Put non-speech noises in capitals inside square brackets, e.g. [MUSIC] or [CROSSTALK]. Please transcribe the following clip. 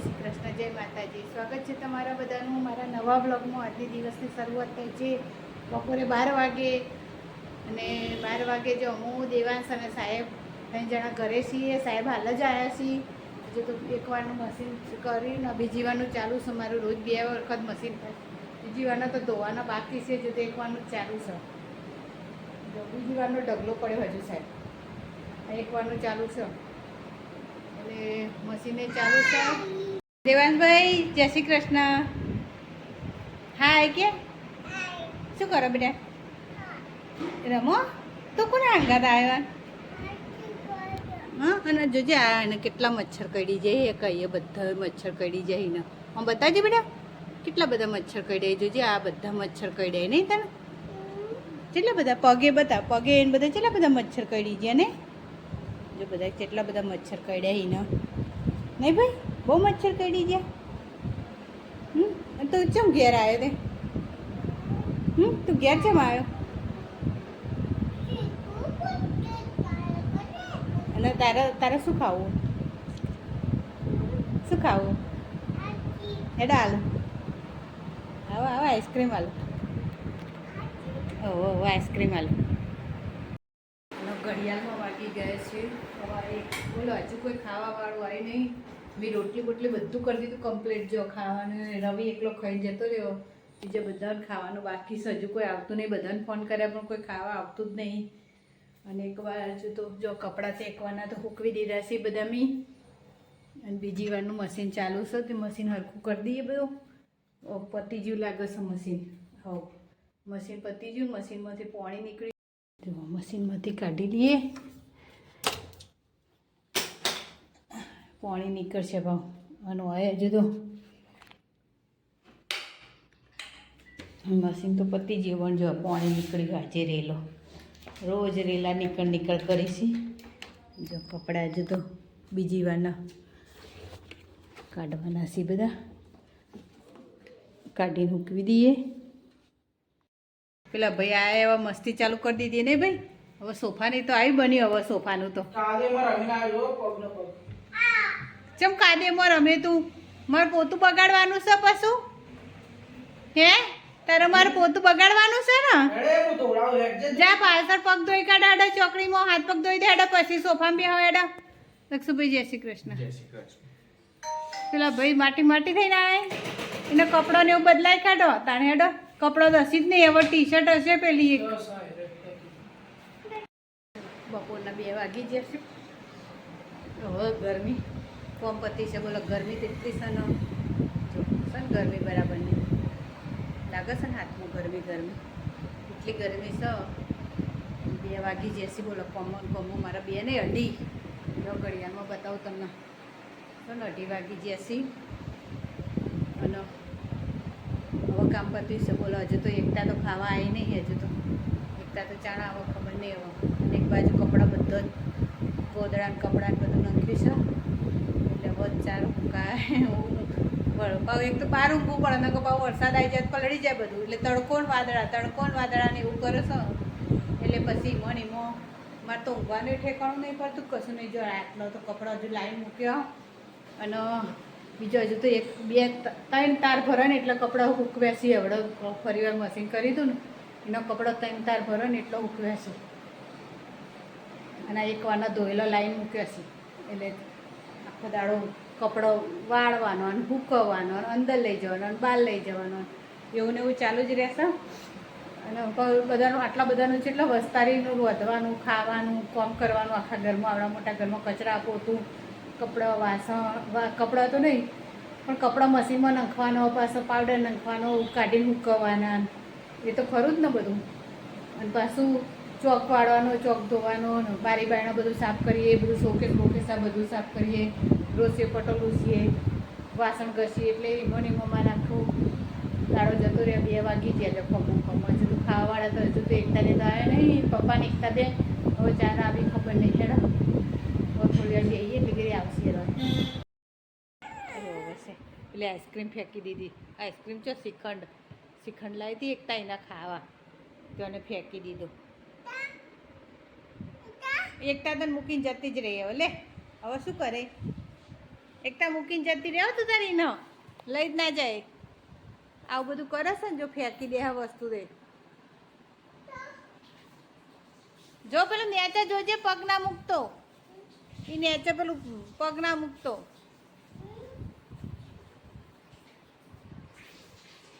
શ્રી કૃષ્ણ, જય માતાજી. સ્વાગત છે તમારા બધાનું મારા નવા બ્લોગમાં આજની દિવસની શરૂઆત થઈ છે. બપોરે બાર વાગે અને બાર વાગે જો હું, દેવાંશ અને સાહેબ ત્રણ જણા ઘરે છીએ. સાહેબ હાલ જ આવ્યા છીએ. હજુ તો એકવારનું મશીન કરીને બીજી વારનું ચાલુ છે. મારું રોજ બે વખત મશીન બીજી વારના તો ધોવાના બાકી છે. જો તો એકવારનું ચાલુ છે. બીજી વારનો ઢગલો પડ્યો હજુ સાહેબ. એકવારનું ચાલુ છે. એટલે મશીને ચાલુ છે. દેવાંશભાઈ જય શ્રી કૃષ્ણ. હાય કે? શું કરો બેટા? રમો? તો કોના અંગાત આવ્યા? હા અને જોજે આ એને કેટલા મચ્છર કડી જાય એ કહીએ બધા મચ્છર કડી જાય ને હા બતાવજે બેટા કેટલા બધા મચ્છર કડ્યા જોજે આ બધા મચ્છર કડ્યા નહીં તને? કેટલા બધા? પગે બતા પગે એને બધા કેટલા બધા મચ્છર કડી જાય ને? જો બધા કેટલા બધા મચ્છર કડ્યા હીને નહીં ભાઈ? બહુ મચ્છર કડી ગયા? હમ? તો ચમ ઘેર આવ્યો તે? હમ? તું ઘેર ચમ આવ્યો? અને તારે તારે શું ખાવું? શું ખાવું? હેડા હાલો આવો આવો, આઈસ્ક્રીમ હાલો ઓહો આઈસ્ક્રીમ હાલો ઘડિયાળમાં વાગી ગયા છે. સવારે બોલો, હજુ કોઈ ખાવાવાળું આવી નહીં. મેં રોટલી બોટલી બધું કરી દીધું કમ્પ્લીટ જો ખાવાનું રવિ એકલો ખાઈ જતો રહ્યો. બીજા બધાને ખાવાનું બાકી હજુ કોઈ આવતું નહીં. બધાને ફોન કર્યા પણ કોઈ ખાવા આવતું જ નહીં. અને એકવાર હજુ તો જો કપડાં શેકવાના તો હૂકવી દીધા છે બધા મેં. અને બીજી વારનું મશીન ચાલુ છે. તે મશીન હરખું કરી દઈએ બધું. પતી જેવું લાગે છે મશીન હવ. મશીન પતી ગયું મશીનમાંથી પાણી નીકળી જો મશીનમાંથી કાઢી લઈએ. પાણી નીકળશે ભાવ. અને હોય તો મશીન તો પતી ગયું, પણ જો પાણી નીકળ્યું આજે રેલો. રોજ રેલા નીકળ નીકળ કરીશી. જો કપડાં તો બીજી વારના કાઢવાના છે બધા. કાઢીને મૂકવી દઈએ. પેલા ભાઈ આ એવા મસ્તી ચાલુ કરી દીધી ને ભાઈ? હવે સોફાની તો આવી બન્યું, હવે સોફાનું તો કાદેમાં રમીને આવ્યો પગનો પગ ચમ કાદેમાં રમે તું? મારે પોતું બગાડવાનું છે પશુ? હે? તારે મારે પોતું બગાડવાનું છે ને? હેડ જે પાછળ પગ ધોઈ કાઢ આડા ચોકડીમાં હાથ પગ ધોઈ દે આડા પછી સોફામાં બે હવે આડા લક્ષુભાઈ જય શ્રી કૃષ્ણ. જય શ્રી કૃષ્ણ. પેલા ભાઈ માટી માટી થઈને આવે. એને કપડાં ને એવું બદલાઈ કાઢો. તાણે હેડો કપડો દસી જ નહીં. હવે ટી શર્ટ હશે પેલી એક. હેડ. બપોરના બે વાગી જશે હવે ગરમી. કોમ પતી છે, બોલો, ગરમી તેટલી છે ને જો છે ને ગરમી બરાબર નહીં. લાગે છે ને હાથમાં ગરમી ગરમી? એટલી ગરમી છે. બે વાગી જશે, બોલો કોમો કોમો, મારા બે ને અઢી. જો, ઘડિયાળમાં બતાવું તમને. તો અઢી વાગી જશે. અને હવે કામ પત્યું છે, બોલો, હજુ તો એકતા તો ખાવા આવી નહીં, હજુ તો. એકતા તો ચાણા આવો, ખબર નહીં હવે. અને એક બાજુ કપડાં બધો જ ગોદડાને કપડાને બધું નાખ્યું છે. ચાર કાંઈ [LAUGHS] પાવ એક તો બહાર ઊંઘવું પડે, નકર પાવ વરસાદ આવી જાય પલળી જાય બધું. એટલે તડકો ને વાદળા, તડકો ને વાદળા ને એવું કરે છો. એટલે પછી મણી મો, મારે તો ઊંઘવાનું ઠેકાણું નહીં પડતું, કશું નહીં. જો આટલો તો કપડાં હજુ લાઈન મૂક્યો. અને બીજો હજુ તો એક, બે ત્રણ તાર ભરે ને એટલે કપડાં સૂકવ્યા છે હવડે ફરી વાર મશીન કરી દઉં ને, એનો કપડો ત્રણ તાર ભરો ને એટલો સૂકવ્યા છે અને એક વારના ધોયેલો લાઈન મૂક્યો છે. એટલે આખો દાડો કપડો વાળવાનો અને ભૂકવવાનો અને અંદર લઈ જવાનો અને બહાર લઈ જવાનો. એવું ને એવું ચાલુ જ રહેશે. અને બધાનું, આટલા બધાનું છે એટલે વસ્તારીનું, વધવાનું, ખાવાનું, કામ કરવાનું, આખા ઘરમાં, આવડા મોટા ઘરમાં કચરા, પોતું, કપડાં, વાસણ કપડાં તો નહીં, પણ કપડાં મશીનમાં નાખવાનો, પાછો પાવડર નાખવાનો, કાઢીને મૂકવાના એ તો ખરું જ ને બધું. અને પાછું ચોક વાળવાનો ચોક ધોવાનો, બારી બારણા બધું સાફ કરીએ, બધું શોકેસ બોકેસ આ બધું સાફ કરીએ. રોસીએ પટો લૂસીએ, વાસણ ઘસીએ, એટલે એમાં એમાં નાખું દાડો જતો રહે બે વાગી ગયા ખમો ખમો હજુ તો ખાવાવાળા તો હજુ તો એકતાને તો આવે નહીં, પપ્પાને એકતા દે. હવે ચાર આવી ખબર નહીં હેડો થોડી વાર જઈએ એટલે આવશે હવે. એટલે આઈસ્ક્રીમ ફેંકી દીધી. આઈસ્ક્રીમ છે શ્રીખંડ. શ્રીખંડ લાવી હતી એકતા એના ખાવા. તો એને ફેંકી દીધું. એકતા તને મૂકીને જતી જ રહી હવે, લે. હવે શું કરે? એકતા મૂકીને જતી રહ્યો તું તારી ન. લઈ જ ના જાય. આવું બધું કરે છે ને, જો ફેંકી દે વસ્તુ દે. જો પેલું નેચે જોજે પગ ના મૂકતો. એ નેચે પેલું પગ ના મૂકતો.